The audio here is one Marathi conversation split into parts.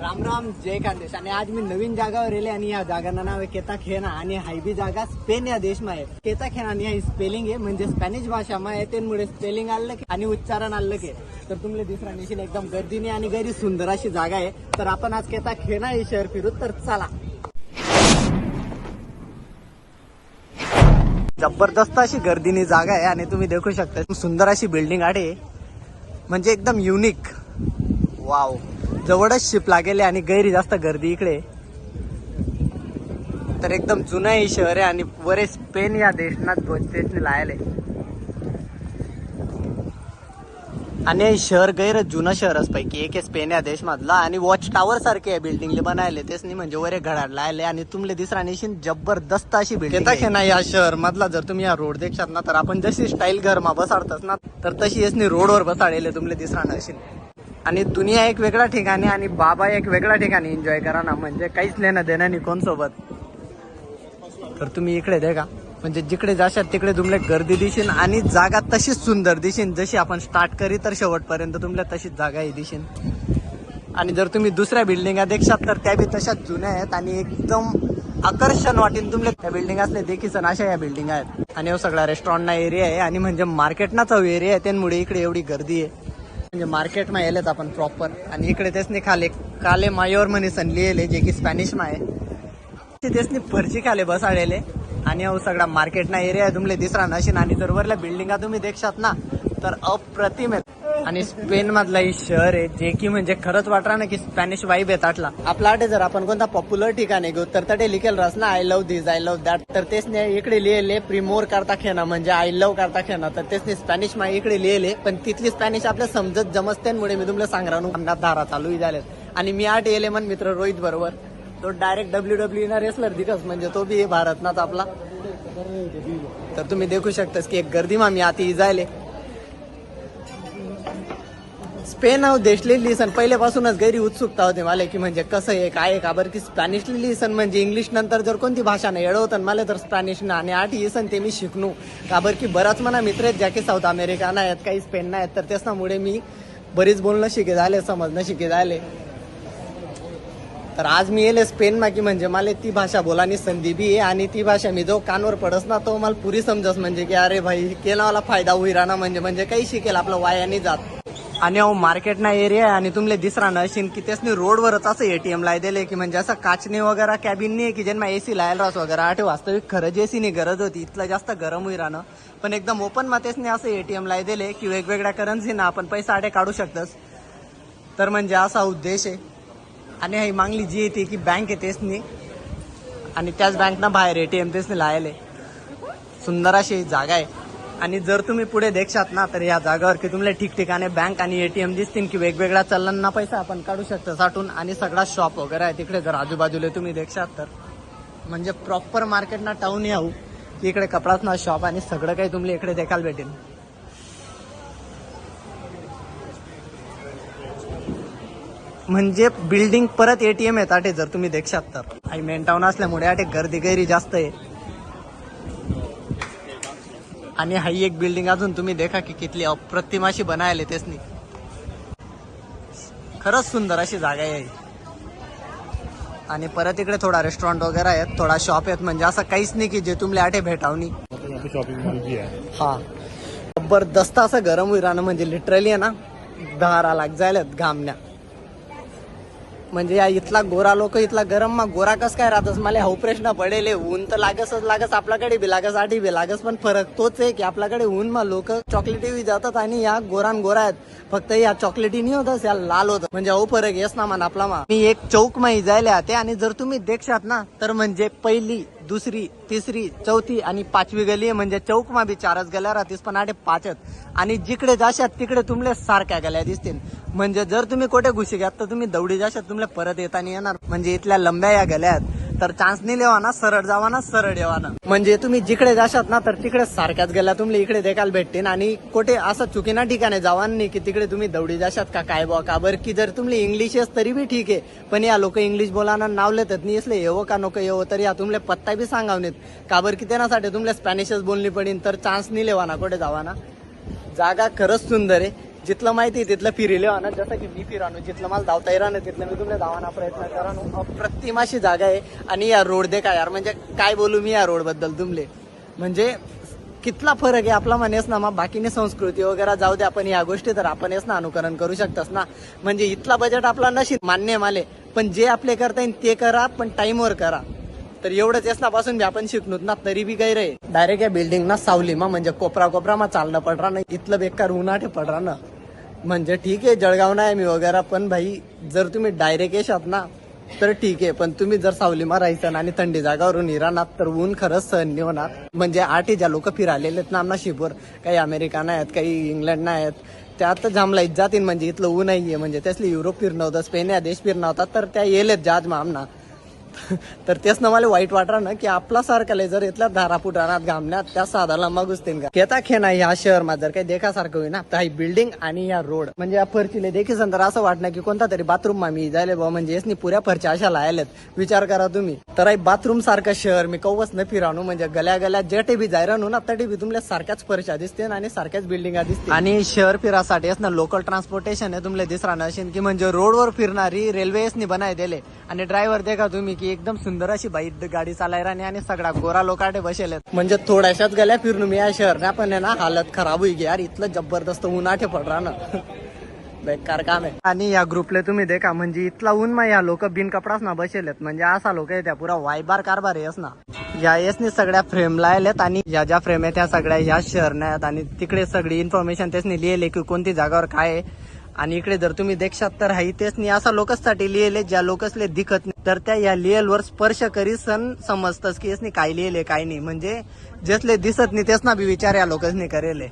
राम राम जय खानदेश आणि आज मी नवीन जागावर येले आणि या जागांना नाव आहे केता खेना आणि हायबी जागा स्पेन या देशमा आहे. केताखेना आणि ही स्पेलिंग आहे म्हणजे स्पॅनिश भाषामा आहे त्यामुळे स्पेलिंग आलं की आणि उच्चारण आलं की. तर तुम्हाला दिसरा निशील एकदम गर्दीने आणि गरी सुंदर अशी जागा आहे. तर आपण आज केता खेना हे शहर फिरू तर चला. जबरदस्त अशी गर्दीनी जागा आहे आणि तुम्ही देखू शकता. सुंदर अशी बिल्डिंग आहे. म्हणजे एकदम युनिक वाव जवळच शिप लागेल आणि गैरी जास्त गर्दी इकडे. तर एकदम जुनं हे शहर आहे आणि वरे स्पेन या देशना देशने लायले. आणि हे शहर गैर जुनं शहरच पैकी एक आहे स्पेन या देशमधला. आणि वॉच टावर सारखे बिल्डिंगले बनायले. तेच नाही म्हणजे वरे घडाड लायले आणि तुमले दिसरा नेशीन जबरदस्त अशी बिल्डिंग येता ना या शहर मधला जर तुम्ही या रोड देखशात ना तर आपण जशी स्टाईल घरमा बसाडतात ना तर तशी यसनी रोडवर बसाडेले तुमले दिसरा नशीन. आणि दुनिया एक वेगळ्या ठिकाणी आणि बाबा एक वेगळ्या ठिकाणी एन्जॉय करा ना. म्हणजे काहीच लेणं देणं नाही कोण सोबत तर तुम्ही इकडे दे का म्हणजे जिकडे जाशात तिकडे तुमले गर्दी दिसेन आणि जागा तशीच सुंदर दिसेन. जशी आपण स्टार्ट करी तर शेवटपर्यंत तुमल्या तशीच जागा ही दिसेन. आणि जर तुम्ही दुसऱ्या बिल्डिंगा देखशात तर त्या बी तशाच जुन्या आहेत आणि एकदम आकर्षण वाटेल तुमले त्या बिल्डिंग असले देखील अशा या बिल्डिंग आहेत. आणि हो सगळा रेस्टॉरंटना एरिया आहे आणि म्हणजे मार्केटनाच एरिया आहे. त्यामुळे इकडे एवढी गर्दी आहे. म्हणजे मार्केटमा येलेत आपण प्रॉपर आणि इकडे तेच खाले काले मायोर म्हणीसन लिहिले जे की स्पॅनिश मा आहे. तेच फरशी खाले बसाडलेले आणि अहो सगळा मार्केटना एरिया आहे तुमले दिसरा नशीन. आणि जर वरल्या बिल्डिंगा तुम्ही देखशात ना तर अप्रतिम आहेत आणि स्पेन मधला ही शहर आहे जे की म्हणजे खरंच वाटणार ना की स्पॅनिश वाईब आहे ताटला आपला आठ जर आपण कोणता पॉप्युलर ठिकाणी घेऊ तर ते लिखेल रस ना I love this I love that तर तेच नाही इकडे लिहिले प्रिमोर करता खेळणं म्हणजे आय लव्ह करता खेळणं तर तेच नाही स्पॅनिश मा इकडे लिहिले पण तिथली स्पॅनिश आपल्या समजत जमसत्यांमुळे मी तुम्हाला सांगणार अंगात धारा चालू झाले आणि मी आठ येले मन मित्र रोहित बरोबर. तो डायरेक्ट डब्ल्यू डब्ल्यू ना रेसलर दिकस म्हणजे तो बी भारतनाच आपला. तर तुम्ही देखू शकतास की एक गर्दी मा मी आती इजायले स्पेन हा देशली लिसन पहिल्यापासूनच गैरी उत्सुकता होते मला की म्हणजे कसं आहे काय का बरं की स्पॅनिशली लिसन म्हणजे इंग्लिश नंतर जर कोणती भाषा नाही एडवतं मला तर स्पॅनिश ना. आणि आठ इसन ते मी शिकणू. का बरं की बराच म्हणा मित्र आहेत ज्या की साऊथ अमेरिका ना आहेत काही स्पेन नाही आहेत. तर त्याच्यामुळे मी बरीच बोलणं शिके झाले समजणं शिके झाले. तर आज मी येले स्पेन मा की म्हणजे मला ती भाषा बोलानी संधी बी आहे. आणि ती भाषा मी जो कानवर पडस ना तो मला पुरी समजस. म्हणजे की अरे भाई केला मला फायदा होई राहणार म्हणजे म्हणजे काही शिकेल आपलं वायाने जात. आणि अहो मार्केट ना एरिया आहे आणि तुमले दिसरा नशीन की त्यासनी रोडवरच असं एटीएम लाय दिले की म्हणजे असं काचने वगैरे कॅबिन नाही की ज्यांना एसी लायला रास वगैरे. आठ वास्तविक खरंच एसी गरज होती. इथलं जास्त गरम होई राहणं. पण एकदम ओपन मातेसने असं एटीएम लाय दिले की वेगवेगळ्या करन्सीना आपण पैसा आटे काढू शकतस. तर म्हणजे असा उद्देश आहे. आणि ही मागली जी येते की बँक आहे तेचनी आणि त्याच बँकना बाहेर एटीएम तेचनी लायले. सुंदर अशी जागा आहे. आणि जर तुम्ही पुढे देखशात ना तर या जागावर की तुम्हाला ठिकठिकाणी बँक आणि एटीएम दिसतील की वेगवेगळ्या चलनांना पैसा आपण काढू शकतो साठून. आणि सगळा शॉप वगैरे आहे तिकडे जर आजूबाजूला तुम्ही देखशात तर. म्हणजे प्रॉपर मार्केटना टाऊन याऊ की इकडे कपडाच ना शॉप आणि सगळं काही तुम्हाला इकडे देखायला भेटेल. म्हणजे बिल्डिंग परत एटीएम येत आटे जर तुम्ही देखशात तर. आणि मेन टाऊन असल्यामुळे आठे गर्दी गैरी जास्त आहे. आणि हाई एक बिल्डिंग अजून तुम्ही देखा की कितली अप्रतिम अशी बनायले तेच नाही खरंच सुंदर अशी जागा आहे. आणि परत इकडे थोडा रेस्टॉरंट वगैरे आहेत थोडा शॉप आहेत म्हणजे असं काहीच नाही की जे तुमले आठे भेटावनी. शॉपिंग मॉल हा. जबरदस्त असं गरम होई राहणं म्हणजे लिटरली आहे ना दहा लाग जायला घामण्या. म्हणजे या इथला गोरा लोक इथला गरम मा गोरा कस काय राहतस? मला हा प्रश्न पडेल. ऊन तर लागसच लागस आपल्याकडे बी लागस आठी बी लागस पण फरक तोच आहे की आपल्याकडे ऊन मा लोक चॉकलेटी बी जातात आणि या गोरान गोरा आहेत. फक्त या चॉकलेटी नाही होतस या लाल होत. म्हणजे हो फरक येस ना मान आपला मा. मी एक चौक माही जायला ते आणि जर तुम्ही देखशात ना तर म्हणजे पहिली दुसरी तिसरी चौथी आणि पाचवी गली आहे. म्हणजे चौक माबी चारच गल्या राहतीस पण आठे पाचच. आणि जिकडे जाशात तिकडे तुमले सारख्या गल्या दिसतील. म्हणजे जर तुम्ही कोठे घुशी घ्यात तर तुम्ही दौडी जाशात तुम्हाला परत येताना येणार. म्हणजे इथल्या लंब्या या गल्यात तर चान्स नाही लेवाना सरळ जावा ना सरळ येवा ना म्हणजे तुम्ही जिकडे जाशात ना तर तिकडे सारख्याच गेल्या तुम्ही इकडे देखायला भेटतील. आणि कुठे असं चुकीना ठिकाणी जावान नाही की तिकडे तुम्ही दौडी जाशात का काय बुवा का बरं की जर तुम्ही इंग्लिश येस तरी बी ठीक आहे. पण या लोक इंग्लिश बोलाना नाव लेतात नाही असले येवो का नको येवो तर या तुमले पत्ता बी सांगावनेत का बरं की त्यासाठी तुमला स्पॅनिशच बोलली पडीन तर चान्स नाही लेवाना कुठे जावा ना जागा खरंच सुंदर आहे. जिथलं माहिती तिथलं फिरिले ना. जसं की मी फिरानो जिथलं मला धावता येणार नाही तिथलं मी तुम्हाला धावाना प्रयत्न करानो अप्रतिम अशी जागा आहे. आणि या रोड दे काय यार म्हणजे काय बोलू मी या रोडबद्दल तुमले? म्हणजे कितला फरक आहे? आपला म्हणेस ना मग बाकीने संस्कृती वगैरे जाऊ दे आपण या गोष्टी तर आपण हेच ना अनुकरण करू शकतोस ना. म्हणजे इथला बजेट आपला नशीब मान्य माले. पण जे आपले करता येईल ते करा पण टाईमवर करा. तर एवढंच येस मी बी आपण शिकणूत ना तरी बी काही रे. डायरेक्ट या बिल्डिंग ना सावली मा म्हणजे कोपरा कोपरा मा चालणं पडरा ना इथलं बेकार उन्हाठे पडरा ना. म्हणजे ठीक आहे जळगाव नाही मी वगैरे पण भाई जर तुम्ही डायरेक्ट येशात ना तर ठीक आहे. पण तुम्ही जर सावलीमा राहायचं आणि थंडी जागावरून इराणात तर ऊन खरंच सहन नाही होणार. म्हणजे आठ ज्या लोक फिरालेले आहेत ना आम्हाला शिपूर काही अमेरिका नाही आहेत काही इंग्लंड नाही आहेत. त्यात जामला जातील म्हणजे इथलं ऊन आहे म्हणजे त्यासली युरोप फिरणं होतं स्पेन या देश फिरणं होता तर त्या येलेत जहाज मा आमना तर तेच ना मला वाईट वाटणार ना की आपला सारखं जर इथल्या धारापूर फुटाणात घामण्यात त्या साधाला मागुसतील का? घेता खेना ह्या शहर मा जर काही देखासारखं होईल ना तर ही बिल्डिंग आणि या रोड म्हणजे या फरचीले देखील तर असं वाटणं की कोणता तरी बाथरूम मा मी जायले बा म्हणजे येसनी पुऱ्या फरच्या अशा लायल्यात. विचार करा तुम्ही. तर आई बाथरूम सारखं शहर मी कवच न फिराणू म्हणजे गल्या गल्या जेटे बी जाय राहू ना तटे बी तुमल्या सारख्याच फरच्या दिसतील आणि सारख्याच बिल्डिंगा दिसतील. आणि शहर फिरासाठी ना लोकल ट्रान्सपोर्टेशन आहे तुमले दिसणार नसेल की म्हणजे रोडवर फिरणारी रेल्वेसनी बनाय दिले. आणि ड्रायव्हर देखा तुम्ही की एकदम सुंदर अशी बाई गाडी चालाय राहणे आणि सगळा गोरा लोकाटे बसेल म्हणजे थोड्याशाच गल्या फिरून मी या शहर पण आहे ना हालत खराब होई गे यार इथलं जबरदस्त उन्हाटे पड ना. बेकार काम आहे. आणि या ग्रुपले तुम्ही देखा म्हणजे इथला ऊन मा या लोक बिन कपडाच ना बसेलेत म्हणजे असा लोक आहे त्या पुरा वायबार कारभार येस ना. या येसनी सगळ्या फ्रेम लायलेत आणि या ज्या फ्रेम आहे त्या सगळ्या या शहर आहेत. आणि तिकडे सगळी इन्फॉर्मेशन त्यासनी लिहिले की कोणती जागावर काय आहे. आणि इकडे जर तुम्ही देखशात तर हा तेच नाही. असा लोकसाठी लिहिले ज्या लोकसले दिखत नाही. तर त्या या लिहिलवर स्पर्श करी सण समजतस की यासनी काय लिहिले काय नाही. म्हणजे जेसले दिसत नाही तेच ना बी विचार या लोकसनी करेले.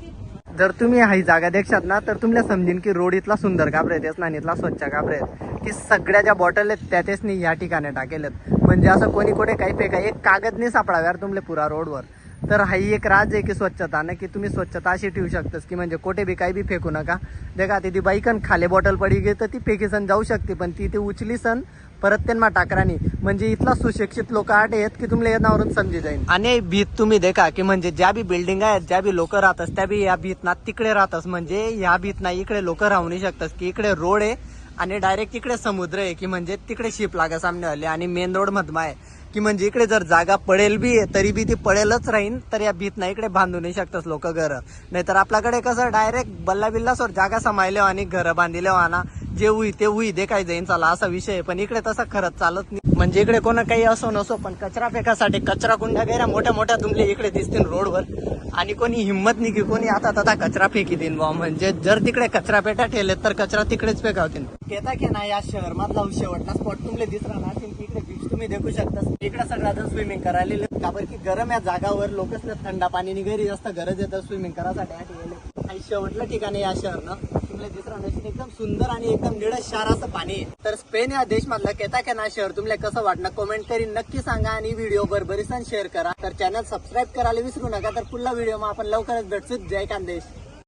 जर तुम्ही हाई जागा देखशात ना तर तुम्हाला समजेन की रोड इथला सुंदर काबरे तेच ना आणि इथला स्वच्छ काबरे की सगळ्या ज्या बॉटल आहेत त्या तेच या ठिकाणी टाकेलेत म्हणजे असं कोणी कुठे काही फेका एक कागद नाही सापडावे यार तुमले पुरा रोडवर. तर हाही एक राज आहे की स्वच्छता ना की तुम्ही स्वच्छता अशी ठेवू शकतास की म्हणजे कोठे बी काही बी फेकू नका. देखा ती बाईकन खाली बॉटल पडी गे तर ती फेकी सण जाऊ शकते पण ती ते उचली सण परत त्यांना टाकरानी. म्हणजे इथला सुशिक्षित लोक आठ आहेत की तुम्हाला येणावरून समजी जाईल आणि भीत तुम्ही देखा की म्हणजे ज्या बी बिल्डिंग आहेत ज्या बी लोक राहतात त्या बी या भीत ना तिकडे राहतात म्हणजे या भीत ना इकडे लोक राहू नाही शकतात की इकडे रोड आहे आणि डायरेक्ट तिकडे समुद्र आहे की म्हणजे तिकडे शिप लागा सामने आले आणि मेन रोड मधमा आहे. की म्हणजे इकडे जर जागा पडेल बी आहे तरी बी ती पडेलच राहीन तर या भीत ना इकडे बांधू नाही शकतच लोक घरं. नाहीतर आपल्याकडे कसं डायरेक्ट बल्ला बिल्लासवर जागा समायले आणि घरं बांधिले आणा जे हुई ते हुई दे काय जाईन चाला असा विषय आहे. पण इकडे तसं खरंच चालत नाही. म्हणजे इकडे कोणा काही असो नसो पण कचरा फेकासाठी कचरा कुंड्या गैरा मोठ्या मोठ्या तुमले इकडे दिसतील रोडवर. आणि कोणी हिंमत नाही की कोणी आता तथा कचरा फेकी देईन बा म्हणजे जर तिकडे कचरा पेट्या ठेवले तर कचरा तिकडेच फेकावतील. केता की ना या शहर मधला शेवटला स्पॉट तुमले दिसला ना इकडे तुम्ही देखू शकता. इकडे सगळ्यात स्विमिंग करायला का बरं की गरम या जागावर लोकच थंडा पाणी घरी जास्त गरज येतं स्विमिंग करायसाठी. आठ गेले आणि शेवटलं ठिकाणी या शहरनं. तुमले दिसरा नसेल एकदम सुंदर आणि एकदम निळं शार असं पाणी आहे. तर स्पेन या देश मधलं केता केना शहर तुम्हाला कसं वाटणं कमेंट करी नक्की सांगा आणि व्हिडिओ बरोबरीसन शेअर करा. तर चॅनल सबस्क्राईब करायला विसरू नका. तर पुढला व्हिडिओ मग आपण लवकरच भेटतो जय खानदेश